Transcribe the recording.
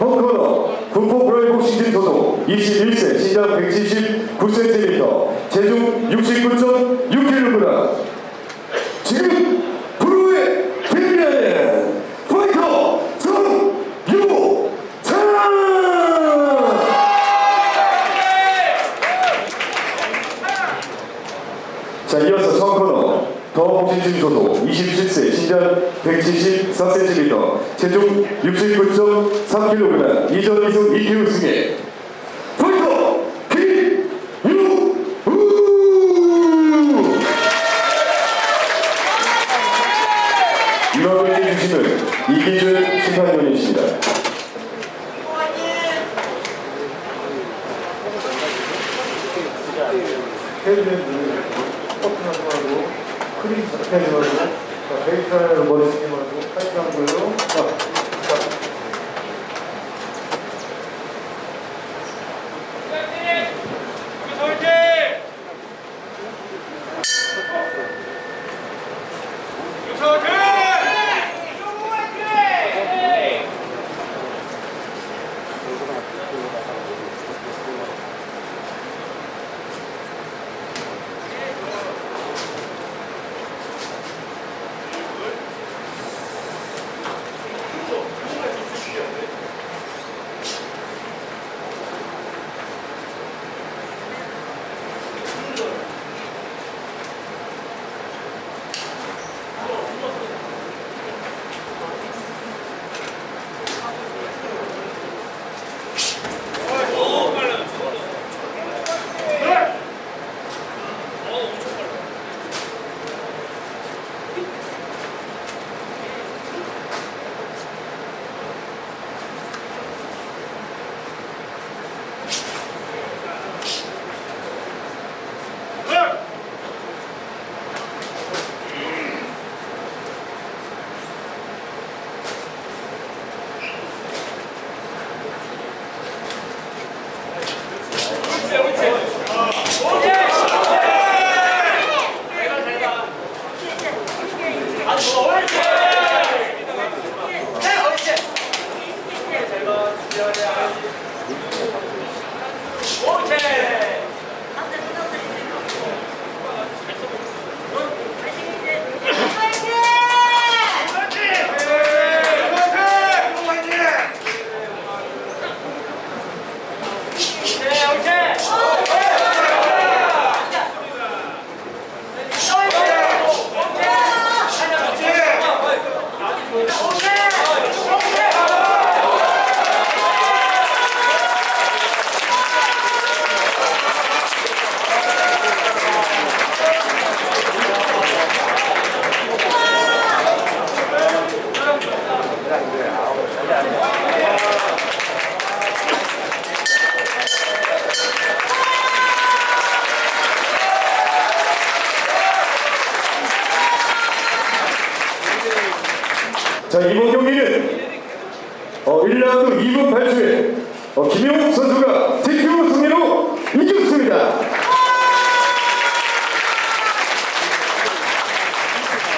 홈코너 군포 프로의복싱진 소속 21세 신장 179cm 체중 69.6kg 지금 프로에 데뷔하는 파이터 정유찬 자 이어서 청코너 더복싱진 소속 27세 신장 174cm 체중 69.3kg 이전 이승 2kg 승에 파이터 김유우! 이번을 해주시는 이기준 심판위원이십니다. 크림 잡히지 말고 자, 베이스라인으로 머리 말고 파이트 한 Ja, ja. 자 이번 경기는 어, 1라운드 2분 8초에 어, 김용욱 선수가 이겼습니다.